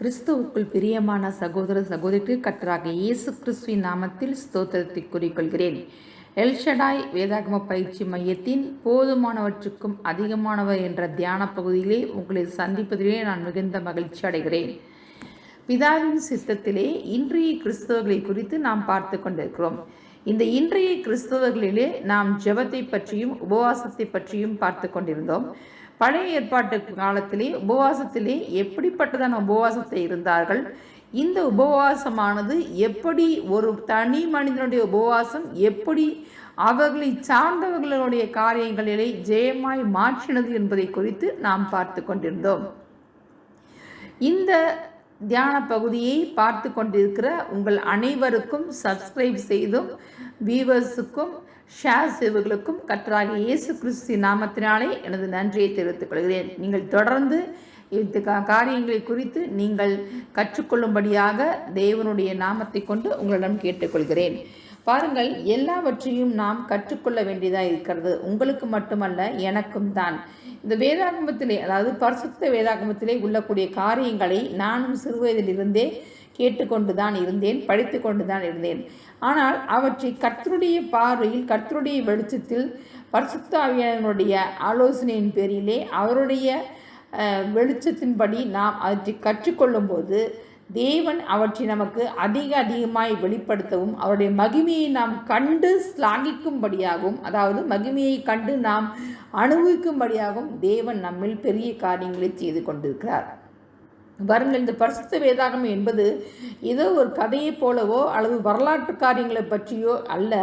கிறிஸ்துவுக்குள் பிரியமான சகோதர சகோதரிக்கு கற்றாக இயேசு கிறிஸ்துவின் நாமத்தில் ஸ்தோத்திரத்தை கூறிக்கொள்கிறேன். எல்ஷடாய் வேதாகம பயிற்சி மையத்தின் போதுமானவற்றுக்கும் அதிகமானவர் என்ற தியான பகுதியிலே உங்களை சந்திப்பதிலே நான் மிகுந்த மகிழ்ச்சி அடைகிறேன். பிதாவின் சித்தத்திலே இன்றைய கிறிஸ்தவர்களை குறித்து நாம் பார்த்து கொண்டிருக்கிறோம். இந்த இன்றைய கிறிஸ்தவர்களிலே நாம் ஜெபத்தை பற்றியும் உபவாசத்தை பற்றியும் பார்த்து கொண்டிருந்தோம். பழைய ஏற்பாட்டு காலத்திலே உபவாசத்திலே எப்படிப்பட்டதான உபவாசத்தை இருந்தார்கள்? இந்த உபவாசமானது எப்படி ஒரு தனி மனிதனுடைய உபவாசம் எப்படி அவர்களை சார்ந்தவர்களுடைய காரியங்களிலே ஜெயமாய் மாற்றினது என்பதை குறித்து நாம் பார்த்து கொண்டிருந்தோம். இந்த தியான பகுதியை பார்த்து கொண்டிருக்கிற உங்கள் அனைவருக்கும் சப்ஸ்கிரைப் செய்தும் வியூவர்ஸுக்கும் ஷேர் செய்வர்களுக்கும் கற்றாக இயேசு கிறிஸ்து நாமத்தினாலே எனது நன்றியை தெரிவித்துக் கொள்கிறேன். நீங்கள் தொடர்ந்து இந்த காரியங்களை குறித்து நீங்கள் கற்றுக்கொள்ளும்படியாக தேவனுடைய நாமத்தை கொண்டு உங்களிடம் கேட்டுக்கொள்கிறேன். பாருங்கள் எல்லாவற்றையும் நாம் கற்றுக்கொள்ள வேண்டியதாக இருக்கிறது. உங்களுக்கு மட்டுமல்ல எனக்கும் தான். இந்த வேதாகமத்திலே அதாவது பரிசுத்த வேதாகமத்திலே உள்ளக்கூடிய காரியங்களை நானும் சிறுவயதிலிருந்தே கேட்டுக்கொண்டு தான் இருந்தேன் படித்து கொண்டு தான் இருந்தேன். ஆனால் அவற்றை கர்த்தருடைய பார்வையில் கர்த்தருடைய வெளிச்சத்தில் பரிசுத்தாவியானவருடைய ஆலோசனையின் பேரிலே அவருடைய வெளிச்சத்தின்படி நாம் அவற்றை கற்றுக்கொள்ளும்போது தேவன் அவற்றை நமக்கு அதிக அதிகமாய் வெளிப்படுத்தவும் அவருடைய மகிமையை நாம் கண்டு ஸ்லாகிக்கும்படியாகவும் அதாவது மகிமையை கண்டு நாம் அனுபவிக்கும்படியாகவும் தேவன் நம்மில் பெரிய காரியங்களை செய்து கொண்டிருக்கிறார். பாருங்கள் இந்த பரிசுத்த வேதாகம் என்பது ஏதோ ஒரு கதையைப் போலவோ அல்லது வரலாற்று காரியங்களை பற்றியோ அல்ல.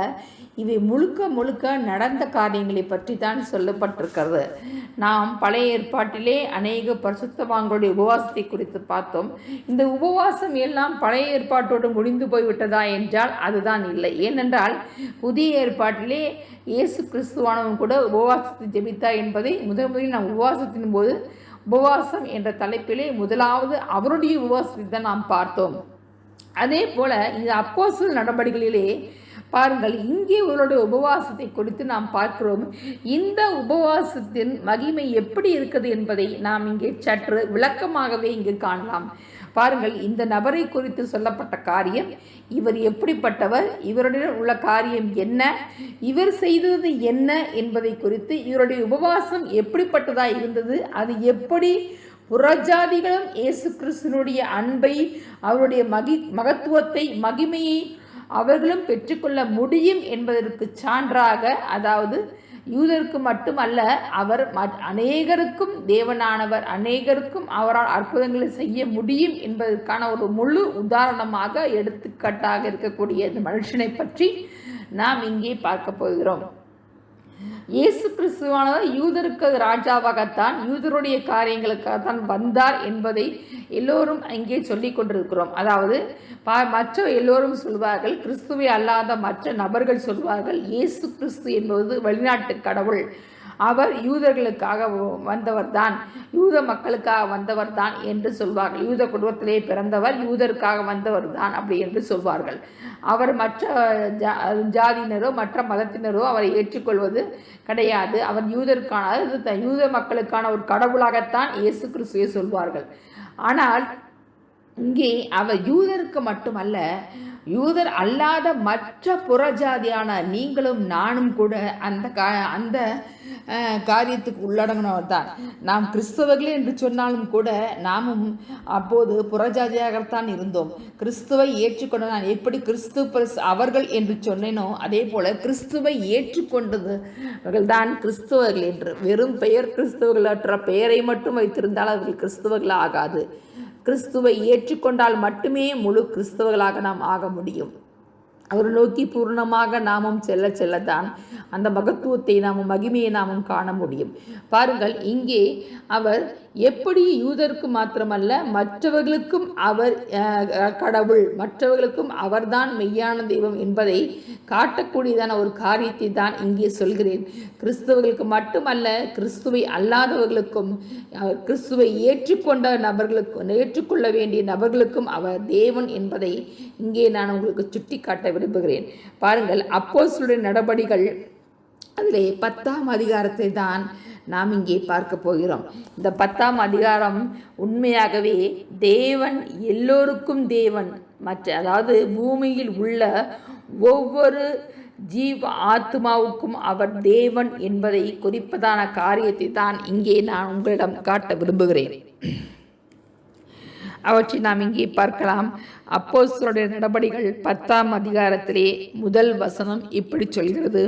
இவை முழுக்க முழுக்க நடந்த காரியங்களை பற்றி தான் சொல்லப்பட்டிருக்கிறது. நாம் பழைய ஏற்பாட்டிலே அநேக பரிசுத்தவான்களுடைய உபவாசத்தை குறித்து பார்த்தோம். இந்த உபவாசம் எல்லாம் பழைய ஏற்பாட்டோடு முடிந்து போய்விட்டதா என்றால் அதுதான் இல்லை. ஏனென்றால் புதிய ஏற்பாட்டிலே இயேசு கிறிஸ்துவானவன் கூட உபவாசத்தை ஜெபித்தா என்பதை முதன் முதலில் நாம் உபவாசத்தின் போது உபவாசம் என்ற தலைப்பிலே முதலாவது அவருடைய உபவாசத்தை தான் நாம் பார்த்தோம். அதே போல இந்த அப்போசல் நடவடிக்கைகளிலே பாருங்கள் இங்கே உங்களுடைய உபவாசத்தை குறித்து நாம் பார்க்கிறோம். இந்த உபவாசத்தின் மகிமை எப்படி இருக்குது என்பதை நாம் இங்கே சற்று விளக்கமாகவே இங்கு காணலாம். பாருங்கள் இந்த நபரை குறித்து சொல்லப்பட்ட காரியம் இவர் எப்படிப்பட்டவர் இவருடன் உள்ள காரியம் என்ன இவர் செய்தது என்ன என்பதை குறித்து இவருடைய உபவாசம் எப்படிப்பட்டதாக இருந்தது அது எப்படி புறஜாதிகளும் இயேசு கிறிஸ்துனுடைய அன்பை அவருடைய மகி மகத்துவத்தை மகிமையை அவர்களும் பெற்றுக்கொள்ள முடியும் என்பதற்கு சான்றாக அதாவது யூதருக்கு மட்டுமல்ல அவர் அநேகருக்கும் தேவனானவர் அநேகருக்கும் அவரால் அற்புதங்களை செய்ய முடியும் என்பதற்கான ஒரு முழு உதாரணமாக எடுத்துக்காட்டாக இருக்கக்கூடிய இந்த மனுஷனை பற்றி நாம் இங்கே பார்க்க போகிறோம். இயேசு கிறிஸ்துவானவர் யூதருக்கு ராஜாவாகத்தான் யூதருடைய காரியங்களுக்காகத்தான் வந்தார் என்பதை எல்லோரும் இங்கே சொல்லி கொண்டிருக்கிறோம். அதாவது பா மற்ற எல்லோரும் சொல்வார்கள் கிறிஸ்துவை அல்லாத மற்ற நபர்கள் சொல்வார்கள் இயேசு கிறிஸ்து என்பது வெளிநாட்டு கடவுள். அவர் யூதர்களுக்காக வந்தவர் தான் யூத மக்களுக்காக வந்தவர் தான் என்று சொல்வார்கள். யூத குடும்பத்திலே பிறந்தவர் யூதருக்காக வந்தவர் தான் அப்படி என்று சொல்வார்கள். அவர் மற்ற ஜா- ஜாதியினரோ மற்ற மதத்தினரோ அவரை ஏற்றுக்கொள்வது கிடையாது. அவர் யூதருக்கான அதாவது த- யூத மக்களுக்கான ஒரு கடவுளாகத்தான் இயேசு கிறிஸ்துவை சொல்வார்கள். ஆனால் இங்கே அவர் யூதருக்கு மட்டுமல்ல யூதர் அல்லாத மற்ற புறஜாதியான நீங்களும் நானும் கூட அந்த கா அந்த காரியத்துக்கு உள்ளடங்கினவர் தான். நாம் கிறிஸ்தவர்களே என்று சொன்னாலும் கூட நாமும் அப்போது புறஜாதியாகத்தான் இருந்தோம். கிறிஸ்துவை ஏற்றுக்கொண்ட நான் எப்படி கிறிஸ்து பிரஸ் அவர்கள் என்று சொன்னேனோ அதே போல கிறிஸ்துவை ஏற்றுக்கொண்டது தான் கிறிஸ்தவர்கள் என்று. வெறும் பெயர் கிறிஸ்தவர்களற்ற பெயரை மட்டும் வைத்திருந்தால் அவர்கள் கிறிஸ்தவர்கள் ஆகாது. கிறிஸ்துவை ஏற்றுக்கொண்டால் மட்டுமே முழு கிறிஸ்தவர்களாக நாம் ஆக முடியும். அவர் நோக்கி பூர்ணமாக நாமும் செல்ல செல்லத்தான் அந்த மகத்துவத்தை நாமும் மகிமையை நாமும் காண முடியும். பாருங்கள் இங்கே அவர் எப்படி யூதருக்கு மாத்திரமல்ல மற்றவர்களுக்கும் அவர் கடவுள் மற்றவர்களுக்கும் அவர்தான் மெய்யான தெய்வம் என்பதை காட்டக்கூடியதான ஒரு காரியத்தை தான் இங்கே சொல்கிறேன். கிறிஸ்தவர்களுக்கு மட்டுமல்ல கிறிஸ்துவை அல்லாதவர்களுக்கும் கிறிஸ்துவை ஏற்றுக்கொண்ட நபர்களுக்கும் ஏற்றுக்கொள்ள வேண்டிய நபர்களுக்கும் அவர் தேவன் என்பதை இங்கே நான் உங்களுக்கு சுட்டி காட்ட விரும்புகிறேன். பாருங்கள் அப்போஸ்தலருடைய நடபடிகள் அதிலே பத்தாம் அதிகாரத்தை தான் நாம் இங்கே பார்க்க போகிறோம். இந்த பத்தாம் அதிகாரம் உண்மையாகவே தேவன் எல்லோருக்கும் தேவன். மற்ற அதாவது பூமியில் உள்ள ஒவ்வொரு ஜீவ ஆத்மாவுக்கும் அவர் தேவன் என்பதை குறிப்பதான காரியத்தை தான் இங்கே நான் உங்களிடம் காட்ட விரும்புகிறேன். அவற்றை நாம் இங்கே பார்க்கலாம். அப்போ நடபடிகள் பத்தாம் அதிகாரத்திலே முதல் வசனம் இப்படி சொல்கிறது.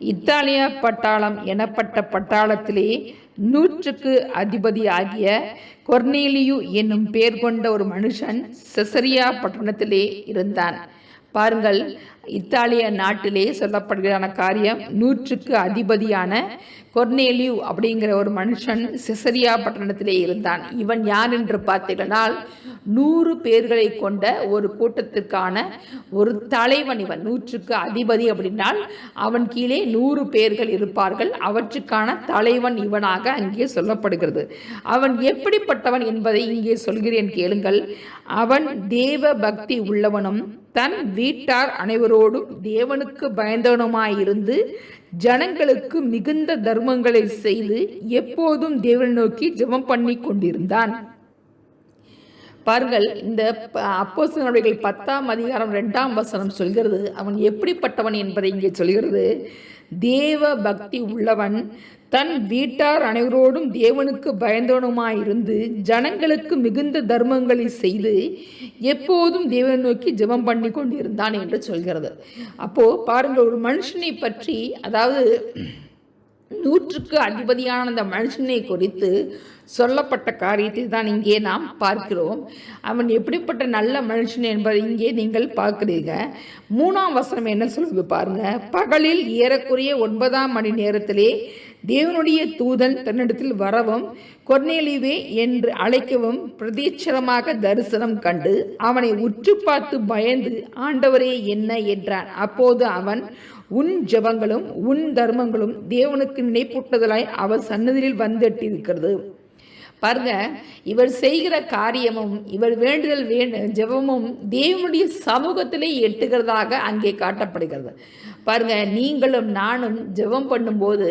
இத்தாலிய பட்டாளம் எனப்பட்ட பட்டாளத்திலே நூற்றுக்கு அதிபதியாகிய கொர்னேலியு என்னும் பெயர் கொண்ட ஒரு மனுஷன் செசரியா பட்டணத்திலே இருந்தான். பாருங்கள் இத்தாலிய நாட்டிலே சொல்லப்படுகிறான காரியம் நூற்றுக்கு அதிபதியான கொர்னேலியு அப்படிங்கிற ஒரு மனுஷன் சிசரியா பட்டணத்திலே இருந்தான். இவன் யார் என்று பார்த்தீர்களால் நூறு பேர்களை கொண்ட ஒரு கூட்டத்திற்கான ஒரு தலைவன் இவன். நூற்றுக்கு அதிபதி அப்படின்னால் அவன் கீழே நூறு பேர்கள் இருப்பார்கள். அவற்றுக்கான தலைவன் இவனாக அங்கே சொல்லப்படுகிறது. அவன் எப்படிப்பட்டவன் என்பதை இங்கே சொல்கிறேன் கேளுங்கள். அவன் தேவ பக்தி உள்ளவனும் தன் வீட்டார் அனைவரும் அனைவரோடும் தேவனுக்கு பயந்தவனுமாயிருந்து ஜனங்களுக்கு மிகுந்த தர்மங்களை செய்து எப்போதும் தேவனை நோக்கி ஜெபம் பண்ணி கொண்டிருந்தான். பாருங்கள் இந்த அப்போசனுடைய பத்தாம் அதிகாரம் ரெண்டாம் வசனம் சொல்கிறது. அவன் எப்படிப்பட்டவன் என்பதை இங்கே சொல்கிறது. தேவ பக்தி உள்ளவன் தன் வீட்டார் அனைவரோடும் தேவனுக்கு பயந்தவனுமாயிருந்து ஜனங்களுக்கு மிகுந்த தர்மங்களை செய்து எப்போதும் தேவனை நோக்கி ஜெபம் பண்ணி கொண்டிருந்தான் என்று சொல்கிறது. அப்போ பாருங்கள் ஒரு மனுஷனை பற்றி அதாவது நூற்றுக்கு அதிபதியான அந்த மனுஷனை குறித்து சொல்லப்பட்ட காரியத்தை தான் இங்கே நாம் பார்க்கிறோம். அவன் எப்படிப்பட்ட நல்ல மனுஷன் என்பதை இங்கே நீங்கள் பார்க்குறீங்க. மூணாம் வசனம் என்ன சொல்லுது பாருங்க. பகலில் ஏறக்குறைய ஒன்பதாம் மணி நேரத்திலே தேவனுடைய தூதன் தன்னிடத்தில் வரவும் கொர்நேலிவே என்று அழைக்கவும் பிரதீட்சரமாக தரிசனம் கண்டு அவனை உற்று பார்த்து பயந்து ஆண்டவரே என்ன என்றான். அப்போது அவன் உன் ஜபங்களும் உன் தர்மங்களும் தேவனுக்கு நினைப்பூட்டுதலாய் அவர் சன்னதியில் வந்துட்டிருக்கிறது. பாருங்க இவர் செய்கிற காரியமும் இவர் வேண்டுதல் வேண்டு ஜெபமும் தேவனுடைய சமூகத்திலே எட்டுகிறதாக அங்கே காட்டப்படுகிறது. பாருங்க நீங்களும் நானும் ஜெபம் பண்ணும்போது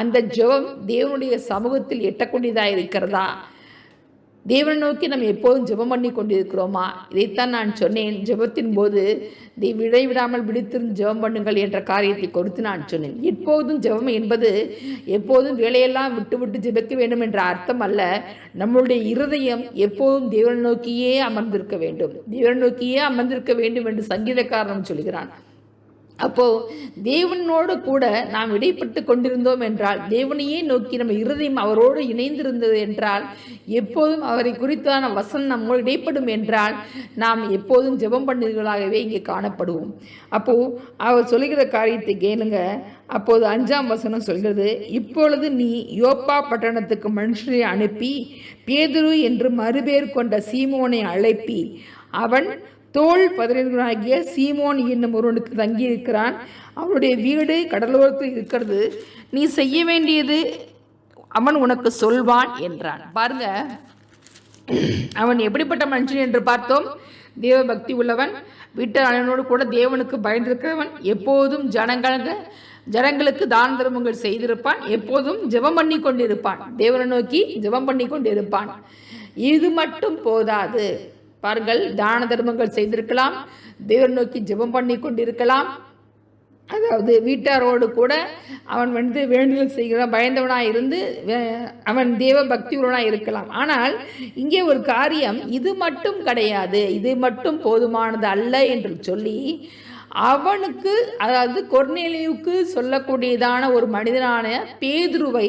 அந்த ஜெபம் தேவனுடைய சமூகத்தில் எட்டக்கூடியதாக இருக்கிறதா? தேவனை நோக்கி நம்ம எப்போதும் ஜெபம் பண்ணி கொண்டிருக்கிறோமா? இதைத்தான் நான் சொன்னேன். ஜெபத்தின் போது விடைவிடாமல் விடுத்திருந்து ஜெபம் பண்ணுங்கள் என்ற காரியத்தை கொடுத்து நான் சொன்னேன். எப்போதும் ஜெபம் என்பது எப்போதும் வேலையெல்லாம் விட்டு விட்டு ஜெபிக்க வேண்டும் என்ற அர்த்தம் அல்ல. நம்மளுடைய இருதயம் எப்போதும் தேவனை நோக்கியே அமர்ந்திருக்க வேண்டும். தேவனை நோக்கியே அமர்ந்திருக்க வேண்டும் என்று சங்கீதக்காரன் சொல்கிறான். அப்போ தேவனோடு கூட நாம் இடைப்பட்டு கொண்டிருந்தோம் என்றால் தேவனையே நோக்கி நம்ம இருதயம் அவரோடு இணைந்திருந்தது என்றால் எப்போதும் அவரை குறித்தான வசன் நம்ம இடைப்படும் என்றால் நாம் எப்போதும் ஜெபம் பண்ணீர்களாகவே இங்கே காணப்படுவோம். அப்போ அவர் சொல்லுகிற காரியத்தை கேளுங்க. அப்போது அஞ்சாம் வசனம் சொல்கிறது இப்பொழுது நீ யோப்பா பட்டணத்துக்கு மனுஷரை அனுப்பி பேதுரு என்று மறுபேர் கொண்ட சீமோனை அழைப்பி அவன் தோல் பதினெண்களாகிய சீமோன் என்னும் ஒருவனுக்கு தங்கியிருக்கிறான். அவனுடைய வீடு கடலோரத்தில் இருக்கிறது. நீ செய்ய வேண்டியது அவன் உனக்கு சொல்வான் என்றான். பாருங்க. அவன் எப்படிப்பட்ட மனுஷன் என்று பார்த்தோம். தேவ பக்தி உள்ளவன் வீட்டு அண்ணனோடு கூட தேவனுக்கு பயந்திருக்கிறவன். எப்போதும் ஜனங்களுக்கு ஜனங்களுக்கு தான தர்மங்கள் செய்திருப்பான். எப்போதும் ஜெபம் பண்ணி கொண்டிருப்பான். தேவனை நோக்கி ஜெபம் பண்ணி கொண்டிருப்பான். இது மட்டும் போதாது. பாருங்கள் தான தர்மங்கள் செய்திருக்கலாம் தேவர் நோக்கி ஜெபம் பண்ணி கொண்டிருக்கலாம். அதாவது வீட்டாரோடு கூட அவன் வந்து வேண்டுதல் செய்கிறான் பயந்தவனாக இருந்து அவன் தேவ பக்தியுடனாக இருக்கலாம். ஆனால் இங்கே ஒரு காரியம் இது மட்டும் கிடையாது இது மட்டும் போதுமானது அல்ல என்று சொல்லி அவனுக்கு அதாவது கொர்நேலியுக்கு சொல்லக்கூடியதான ஒரு மனிதனான பேதுருவை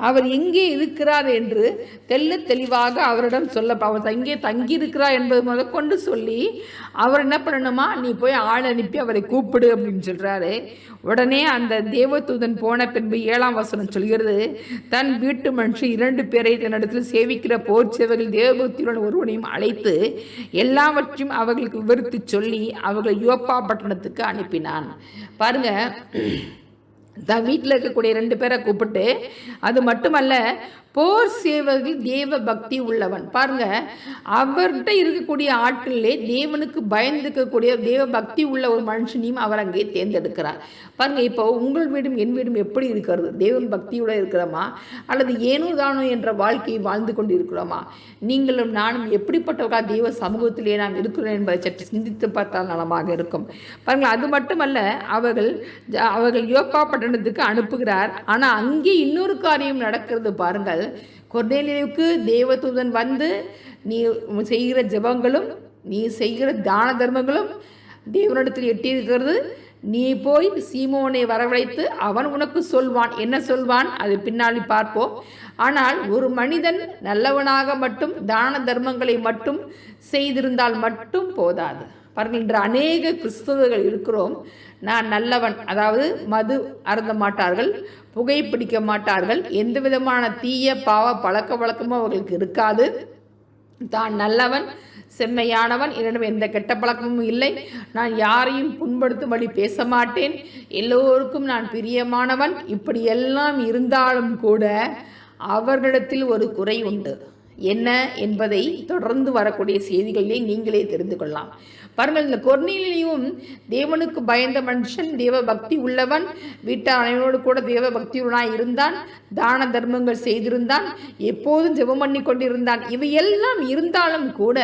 அவர் எங்கே இருக்கிறார் என்று தெல்ல தெளிவாக அவரிடம் சொல்ல அவர் தங்கே தங்கியிருக்கிறார் என்பது முதற்கொண்டு சொல்லி அவர் என்ன பண்ணணுமா? நீ போய் ஆள் அனுப்பி அவரை கூப்பிடு அப்படின்னு சொல்கிறாரு உடனே அந்த தேவதூதன் போன பின்பு ஏழாம் வசனம் சொல்கிறது தன் வீட்டு மனுஷன் இரண்டு பேரை தன்னிடத்தில் சேவிக்கிற போர் சேவைகள் தேவபக்தியுடன் ஒருவனையும் அழைத்து எல்லாவற்றையும் அவர்களுக்கு விவரித்து சொல்லி அவர்களை யோப்பா பட்டணத்துக்கு அனுப்பினான். பாருங்க தான் வீட்டில் இருக்கக்கூடிய ரெண்டு பேரை கூப்பிட்டு அது மட்டுமல்ல போர் சேவர்கள் தேவ பக்தி உள்ளவன். பாருங்க அவர்கிட்ட இருக்கக்கூடிய ஆட்களிலே தேவனுக்கு பயந்துக்கக்கூடிய தேவ பக்தி உள்ள ஒரு மனுஷனையும் அவர் அங்கே தேர்ந்தெடுக்கிறார். பாருங்க இப்போ உங்கள் வீடும் என் வீடும் எப்படி இருக்கிறது? தேவன் பக்தியோட இருக்கிறோமா? அல்லது ஏனோ தானோ என்ற வாழ்க்கையை வாழ்ந்து கொண்டு இருக்கிறோமா நீங்களும் நானும் எப்படிப்பட்டவர்களா தேவ சமூகத்திலே நாம் இருக்கிறோம் என்பதை சற்று சிந்தித்து பார்த்தால் நலமாக இருக்கும். பாருங்கள் அது மட்டுமல்ல அவர்கள் அவர்கள் யோகா பட்டணத்துக்கு அனுப்புகிறார். ஆனால் அங்கே இன்னொரு காரியம் நடக்கிறது பாருங்கள். கொர்நேலியுக்கு தேவதூதன் வந்து நீ செய்கிற ஜெபங்களும் நீ செய்கிற தான தர்மங்களும் தேவனிடத்தில் எட்டியிருக்கிறது. நீ போய் சீமோனை வரவழைத்து அவன் உனக்கு சொல்வான். என்ன சொல்வான்? அது பின்னாடி பார்ப்போம். ஆனால் ஒரு மனிதன் நல்லவனாக மட்டும் தான தர்மங்களை மட்டும் செய்திருந்தால் மட்டும் போதாது. பாருங்கள் இன்று அநேக கிறிஸ்தவர்கள் இருக்கிறோம். நான் நல்லவன் அதாவது மது அருந்த மாட்டார்கள். புகைப்பிடிக்க மாட்டார்கள் எந்த விதமான தீய பாவ பழக்க வழக்கமும் அவர்களுக்கு இருக்காது. தான் நல்லவன் செம்மையானவன் என்னிடம் எந்த கெட்ட பழக்கமும் இல்லை. நான் யாரையும் புண்படுத்தும்படி பேச மாட்டேன் எல்லோருக்கும் நான் பிரியமானவன். இப்படியெல்லாம் இருந்தாலும் கூட அவர்களிடத்தில் ஒரு குறை உண்டு. என்ன என்பதை தொடர்ந்து வரக்கூடிய செய்திகளிலே நீங்களே தெரிந்து கொள்ளலாம். பாருங்கள் இந்த கொர்நீலியும் தேவனுக்கு பயந்த மனுஷன் தேவ பக்தி உள்ளவன் வீட்டார் அனைவரோடு கூட தேவ பக்தியுடனாய் இருந்தான் தான தர்மங்கள் செய்திருந்தான் எப்போதும் ஜெபம் பண்ணி கொண்டிருந்தான். இவையெல்லாம் இருந்தாலும் கூட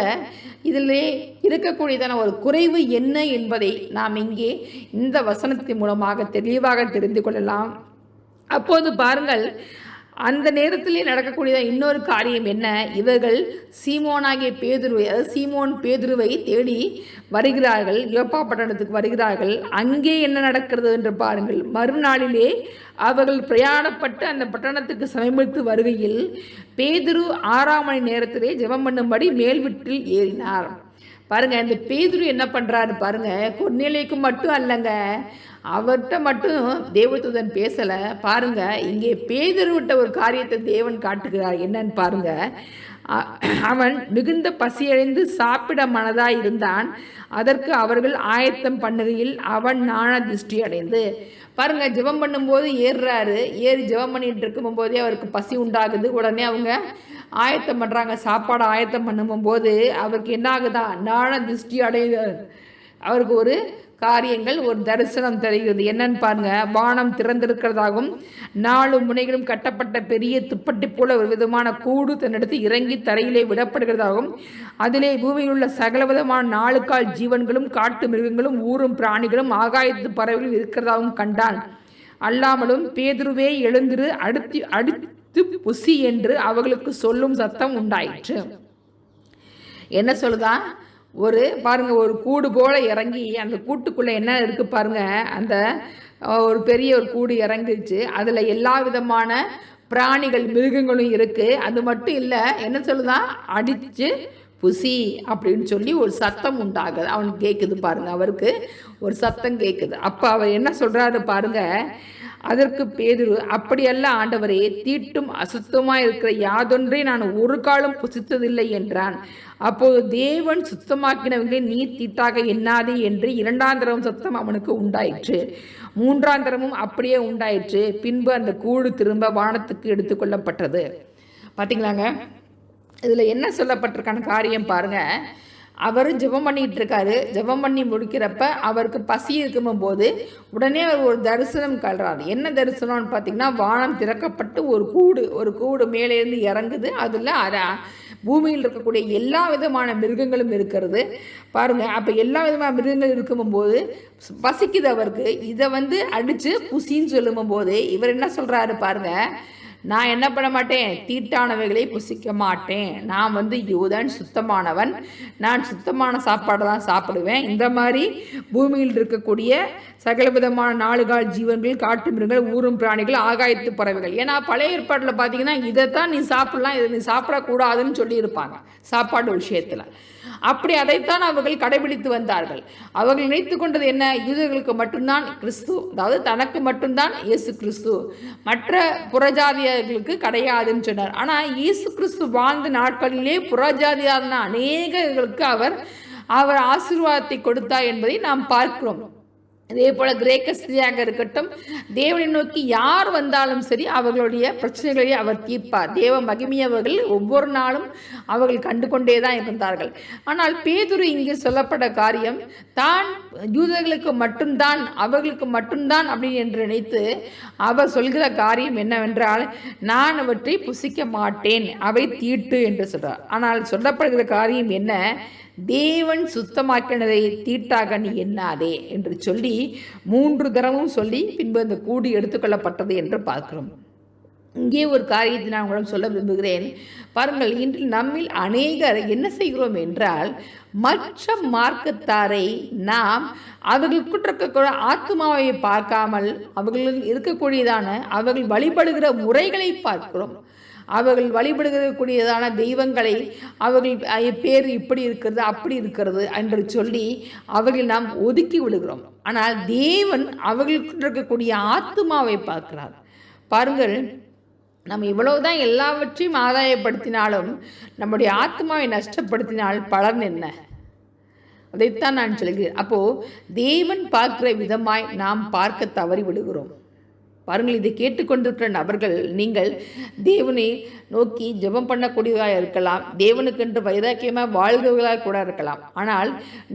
இதிலே இருக்கக்கூடியதான ஒரு குறைவு என்ன என்பதை நாம் இங்கே இந்த வசனத்தின் மூலமாக தெளிவாக தெரிந்து கொள்ளலாம். அப்போது பாருங்கள் அந்த நேரத்திலே நடக்கக்கூடிய இன்னொரு காரியம் என்ன? இவர்கள் சீமோனாகிய பேதுருவை அதாவது சீமோன் பேதுருவை தேடி வருகிறார்கள். யோப்பா பட்டணத்துக்கு வருகிறார்கள். அங்கே என்ன நடக்கிறது என்று பாருங்கள். மறுநாளிலே அவர்கள் பிரயாணப்பட்டு அந்த பட்டணத்துக்கு சமீபத்து வருகையில் பேதுரு ஆறாம் மணி நேரத்திலே ஜெபம் பண்ணும்படி மேல்விட்டில் ஏறினார். பாருங்க இந்த பேதுரு என்ன பண்றாரு பாருங்க. கொன்னிலைக்கு மட்டும் அல்லங்க. அவர்கிட்ட மட்டும் தேவதூதன் பேசலை. பாருங்க இங்கே பேதர்விட்ட ஒரு காரியத்தை தேவன் காட்டுகிறார். என்னன்னு பாருங்க. அவன் மிகுந்த பசியடைந்து சாப்பிட மனதாய் இருந்தான். அதற்கு அவர்கள் ஆயத்தம் பண்ணுகையில் அவன் நாண திருஷ்டி அடைந்து. பாருங்க ஜெபம் பண்ணும்போது ஏறுறாரு. ஏறி ஜெபம் பண்ணிட்டு இருக்கும் போதே அவருக்கு பசி உண்டாகுது. உடனே அவங்க ஆயத்தம் பண்ணுறாங்க சாப்பாடு ஆயத்தம் பண்ணும்போது அவருக்கு என்ன ஆகுதா நாண திருஷ்டி அடையுது அவருக்கு ஒரு காரியங்கள் ஒரு தரிசனம் தெரிகிறது. என்னன்னு பாருங்க வானம் திறந்திருக்கிறதாகவும் நாலு முனைகளும் கட்டப்பட்ட பெரிய துப்பட்டி போல ஒரு விதமான கூடு தன்னிடத்து இறங்கி தரையிலே விடப்படுகிறதாகவும் அதிலே பூமியில் உள்ள சகல விதமான நாலுகால் ஜீவன்களும் காட்டு மிருகங்களும் ஊரும் பிராணிகளும் ஆகாயத்து பறவைகளும் இருக்கிறதாகவும் கண்டான். அல்லாமலும் பேதுருவே எழுந்திரு அடுத்து அடுத்து புசி என்று அவர்களுக்கு சொல்லும் சத்தம் உண்டாயிற்று. என்ன சொல்லுதா? ஒரு பாருங்கள் ஒரு கூடு போல் இறங்கி அந்த கூட்டுக்குள்ளே என்ன இருக்குது பாருங்க அந்த ஒரு பெரிய ஒரு கூடு இறங்கிடுச்சு அதில் எல்லா விதமான பிராணிகள் மிருகங்களும் இருக்குது அது மட்டும் இல்லை என்ன சொல்லுதான் அடித்து புசி அப்படின்னு சொல்லி ஒரு சத்தம் உண்டாகுது. அவனுக்கு கேட்குது பாருங்க அவருக்கு ஒரு சத்தம் கேட்குது அப்போ அவர் என்ன சொல்கிறாரு பாருங்க அதற்கு பேதுரு அப்படியெல்லாம் ஆண்டவரே தீட்டும் அசுத்தமாக இருக்கிற யாதொன்றை நான் ஒரு காலம் புசித்ததில்லை என்றான். அப்போது தேவன் சுத்தமாக்கினவர்களை நீ தீட்டாக எண்ணாதே என்று இரண்டாம் தரம் சத்தம் அவனுக்கு உண்டாயிற்று. மூன்றாம் தரமும் அப்படியே உண்டாயிற்று. பின்பு அந்த கூடு திரும்ப வானத்துக்கு எடுத்துக்கொள்ளப்பட்டது பார்த்தீங்களாங்க இதில் என்ன சொல்லப்பட்டிருக்கான காரியம் பாருங்க. அவர் ஜெபம் பண்ணிட்டு இருக்காரு. ஜெபம் பண்ணி முடிக்கிறப்ப அவருக்கு பசி இருக்கும் போது உடனே அவர் ஒரு தரிசனம் கல்றாரு. என்ன தரிசனம்னு பார்த்தீங்கன்னா வானம் திறக்கப்பட்டு ஒரு கூடு ஒரு கூடு மேலேருந்து இறங்குது. அதில் அதை பூமியில் இருக்கக்கூடிய எல்லா விதமான மிருகங்களும் இருக்கிறது. பாருங்க அப்போ எல்லா விதமான மிருகங்கள் இருக்கும்போது பசிக்குது அவருக்கு. இதை வந்து அடித்து புசின்னு சொல்லும்போது இவர் என்ன சொல்கிறாரு பாருங்கள் நான் என்ன பண்ண மாட்டேன்? தீட்டானவைகளை புசிக்க மாட்டேன். நான் வந்து யூதன் சுத்தமானவன். நான் சுத்தமான சாப்பாடு தான் சாப்பிடுவேன். இந்த மாதிரி பூமியில் இருக்கக்கூடிய சகல விதமான நாலுகால் ஜீவன்கள் காட்டு மிருகங்கள் ஊரும் பிராணிகள் ஆகாயத்து பறவைகள். ஏன்னா பழைய ஏற்பாட்டில் பார்த்தீங்கன்னா இதைத்தான் நீ சாப்பிடலாம் இதை நீ சாப்பிடக்கூடாதுன்னு சொல்லியிருப்பாங்க சாப்பாடு விஷயத்தில். அப்படி அதைத்தான் அவர்கள் கடைபிடித்து வந்தார்கள். அவர்கள் நினைத்து கொண்டது என்ன? யூதர்களுக்கு மட்டும்தான் கிறிஸ்து. அதாவது தனக்கு மட்டும்தான் இயேசு கிறிஸ்து. மற்ற புறஜாதியர்களுக்கு கிடையாதுன்னு சொன்னார். ஆனால் இயேசு கிறிஸ்து வாழ்ந்த நாட்களிலே புறஜாதியான அநேகர்களுக்கு அவர் அவர் ஆசீர்வாதத்தை கொடுத்தார் என்பதை நாம் பார்க்கிறோம். இதே போல கிரேக்க ஸ்திரியாக இருக்கட்டும் தேவனை நோக்கி யார் வந்தாலும் சரி அவர்களுடைய பிரச்சனைகளை அவர் தீர்ப்பார். தேவ மகிமையவர்கள் ஒவ்வொரு நாளும் அவர்கள் கண்டு கொண்டே தான் இருந்தார்கள். ஆனால் பேதுரு இங்கே சொல்லப்பட்ட காரியம் தான் யூதர்களுக்கு மட்டும்தான் அவர்களுக்கு மட்டும்தான் அப்படின்னு என்று நினைத்து அவர் சொல்கிற காரியம் என்னவென்றால் நான் அவற்றை புசிக்க மாட்டேன் அவை தீட்டு என்று சொல்றார். ஆனால் சொல்லப்படுகிற காரியம் என்ன? தேவன் சுத்தமாக்கினதை தீட்டாக நீ எண்ணாதே என்று சொல்லி மூன்று தரமும் சொல்லி பின்பு அந்த கூடி எடுத்துக்கொள்ளப்பட்டது என்று பார்க்கிறோம். இங்கே ஒரு காரியத்தை நான் உங்களிடம் சொல்ல விரும்புகிறேன். பாருங்கள் இன்று நம்மில் அநேகர் என்ன செய்கிறோம் என்றால் மற்ற மார்க்கத்தாரை நாம் அவர்களுக்குள் இருக்கக்கூடிய ஆத்மாவை பார்க்காமல் அவர்கள் இருக்கக்கூடியதான அவர்கள் வழிபடுகிற முறைகளை பார்க்கிறோம். அவர்கள் வழிபடுகிறக்கூடியதான தெய்வங்களை அவர்கள் பேர் இப்படி இருக்கிறது அப்படி இருக்கிறது என்று சொல்லி அவர்கள் நாம் ஒதுக்கி விடுகிறோம். ஆனால் தேவன் அவர்களுக்கு இருக்கக்கூடிய ஆத்மாவை பார்க்கிறார். பாருங்கள் நம்ம இவ்வளவுதான் எல்லாவற்றையும் ஆதாயப்படுத்தினாலும் நம்முடைய ஆத்மாவை நஷ்டப்படுத்தினால் பலன் என்ன? அதைத்தான் நான் சொல்கிறேன் அப்போது தேவன் பார்க்கிற விதமாய் நாம் பார்க்க தவறி விடுகிறோம். பாருங்கள் இதை கேட்டுக்கொண்டிருக்கிற நபர்கள் நீங்கள் தேவனை நோக்கி ஜெபம் பண்ணக்கூடியதாக இருக்கலாம் தேவனுக்கென்று வைராக்கியமாக வாழ்கிறவர்களாக கூட இருக்கலாம். ஆனால்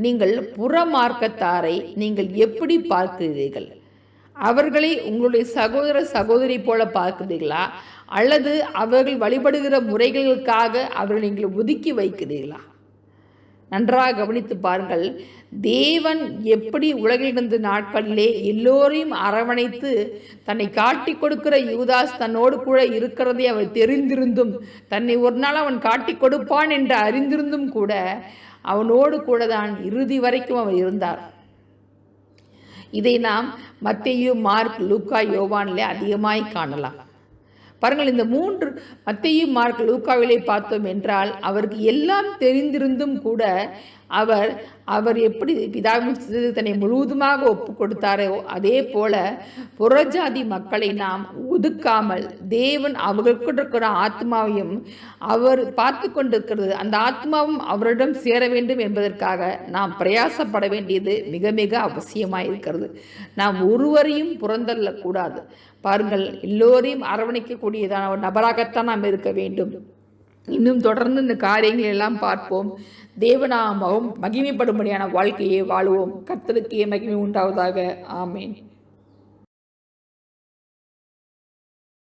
நீங்கள் புறமார்க்கத்தாரை நீங்கள் எப்படி பார்க்கிறீர்கள்? அவர்களை உங்களுடைய சகோதர சகோதரி போல பார்க்கிறீர்களா? அல்லது அவர்கள் வழிபடுகிற முறைகளுக்காக அவர்களை நீங்கள் ஒதுக்கி வைக்கிறீர்களா? நன்றாக கவனித்து பாருங்கள். தேவன் எப்படி உலகிலிருந்து நாட்களிலே எல்லோரையும் அரவணைத்து தன்னை காட்டி கொடுக்கிற யூதாஸ் தன்னோடு கூட இருக்கிறதை அவர் தெரிந்திருந்தும் தன்னை ஒரு நாள் அவன் காட்டி கொடுப்பான் என்று அறிந்திருந்தும் கூட அவனோடு கூட தான் இறுதி வரைக்கும் அவர் இருந்தார் இதை நாம் மத்தேயு மார்க் லூக்கா யோவானிலே அதிகமாய் காணலாம். பாருங்கள் இந்த மூன்று மத்தையும் மார்க் லூக்காவிலே பார்த்தோம் என்றால் அவருக்கு எல்லாம் தெரிந்திருந்தும் கூட அவர் அவர் எப்படி பிதாவின் தன்னை முழுவதுமாக ஒப்பு கொடுத்தாரோ அதே போல புறஜாதி மக்களை நாம் ஒதுக்காமல் தேவன் அவர்களுக்கு இருக்கிற ஆத்மாவையும் அவர் பார்த்து கொண்டிருக்கிறது அந்த ஆத்மாவும் அவரிடம் சேர வேண்டும் என்பதற்காக நாம் பிரயாசப்பட வேண்டியது மிக மிக அவசியமாக இருக்கிறது. நாம் ஒருவரையும் புறந்தள்ளக்கூடாது. பாருங்கள் எல்லோரையும் அரவணைக்கக்கூடியதான ஒரு நபராகத்தான் நாம் இருக்க வேண்டும். இன்னும் தொடர்ந்து இந்த காரியங்களை எல்லாம் பார்ப்போம். தேவநாமம் மகிமைப்படும்படியான வாழ்க்கையை வாழுவோம். கர்த்தருக்கே மகிமை உண்டாவதாக. ஆமேன்.